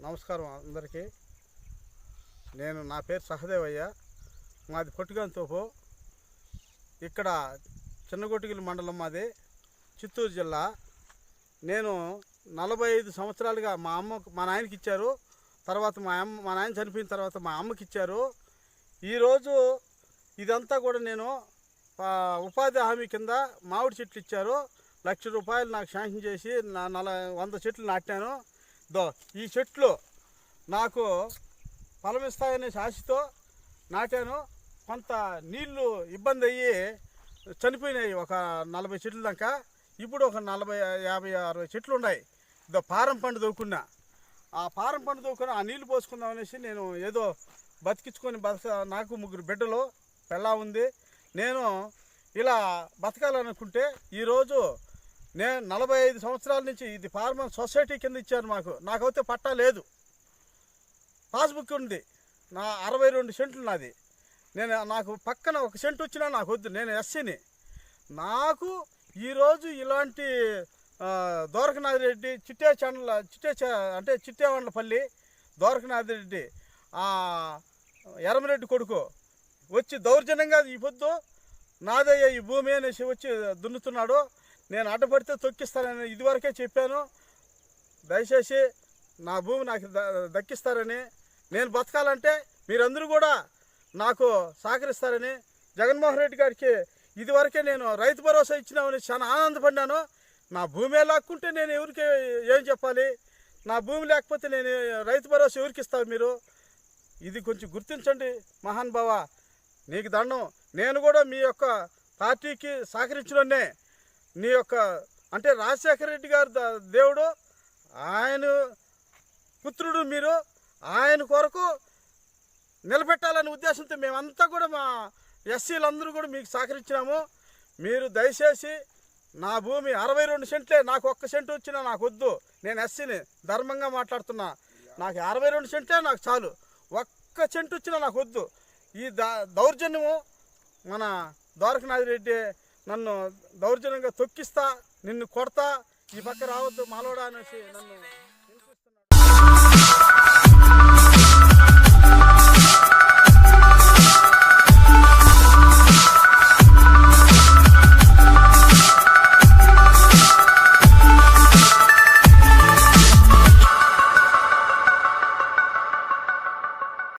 నమస్కారం అందరికీ. నేను నా పేరు సహదేవయ్య. మాది పొట్టిగాంతోపు ఇక్కడ చిన్నగొట్టుగిలి మండలం మాది చిత్తూరు జిల్లా. నేను నలభై ఐదు సంవత్సరాలుగా మా అమ్మ మా నాయనకి ఇచ్చారు. తర్వాత మా అమ్మ మా నాయన చనిపోయిన తర్వాత మా అమ్మకి ఇచ్చారు. ఈరోజు ఇదంతా కూడా నేను ఉపాధి హామీ కింద మామిడి చెట్లు ఇచ్చారు. లక్ష రూపాయలు నాకు శాంక్షన్ చేసి నా నల వంద చెట్లు నాటాను దో ఈ చెట్లు నాకు ఫలమిస్తాయనే ఆశతో నాటాను. కొంత నీళ్ళు ఇబ్బంది అయ్యి చనిపోయినాయి. ఒక నలభై చెట్లు దాకా. ఇప్పుడు ఒక నలభై యాభై అరవై చెట్లు ఉన్నాయి. ఇదో పారం పండు దొక్కున్నా ఆ పారం పండు దొక్కున్న ఆ నీళ్ళు పోసుకుందాం అనేసి నేను ఏదో బతికించుకొని బతక నాకు ముగ్గురు బిడ్డలు పెళ్ళా ఉంది. నేను ఇలా బతకాలనుకుంటే ఈరోజు నేను నలభై ఐదు సంవత్సరాల నుంచి ఇది ఫార్మర్ సొసైటీ కింద ఇచ్చారు మాకు. నాకైతే పట్టా లేదు. పాస్బుక్ ఉంది. నా అరవై రెండు సెంట్లు నాది. నేను నాకు పక్కన ఒక సెంట్ వచ్చినా నాకు వద్దు. నేను ఎస్సీని. నాకు ఈరోజు ఇలాంటి దోరకనాథ్ రెడ్డి చిట్టే చండ్ల చిట్టే అంటే చిట్టేవండ్లపల్లి దోరకనాథ్ రెడ్డి ఎరమరెడ్డి కొడుకు వచ్చి దౌర్జన్యంగా ఈ పొద్దు నాదయ్య ఈ భూమి అనేసి వచ్చి దున్నుతున్నాడు. నేను అడ్డపడితే తొక్కిస్తానని ఇదివరకే చెప్పాను. దయచేసి నా భూమి నాకు ద- దక్కిస్తారని. నేను బతకాలంటే మీరందరూ కూడా నాకు సహకరిస్తారని జగన్మోహన్ రెడ్డి గారికి ఇదివరకే నేను రైతు భరోసా ఇచ్చినామని చాలా ఆనందపడ్డాను. నా భూమి లాక్కుంటే నేను ఎవరికి ఏం చెప్పాలి? నా భూమి లేకపోతే నేను రైతు భరోసా ఎవరికి ఇస్తావు మీరు? ఇది కొంచెం గుర్తించండి మహాన్ బావ నీకు దండం. నేను కూడా మీ యొక్క పార్టీకి సహకరించడనే నీ యొక్క అంటే రాజశేఖర రెడ్డి గారు దేవుడు ఆయన పుత్రుడు మీరు ఆయన కొరకు నిలబెట్టాలనే ఉద్దేశంతో మేమంతా కూడా మా ఎస్సీలందరూ కూడా మీకు సహకరించినాము. మీరు దయచేసి నా భూమి అరవై రెండు సెంట్లే నాకు ఒక్క సెంటు వచ్చినా నాకు వద్దు. నేను ఎస్సీని ధర్మంగా మాట్లాడుతున్నా. నాకు అరవై రెండు సెంట్లే నాకు చాలు. ఒక్క సెంటు వచ్చినా నాకు వద్దు. ఈ ద దౌర్జన్యము మన ద్వారకనాథ్ రెడ్డి నన్ను దౌర్జన్యంగా తొక్కిస్తా నిన్ను కొడతా ఈ పక్క రావద్దు మాలోడా అనేసి నన్ను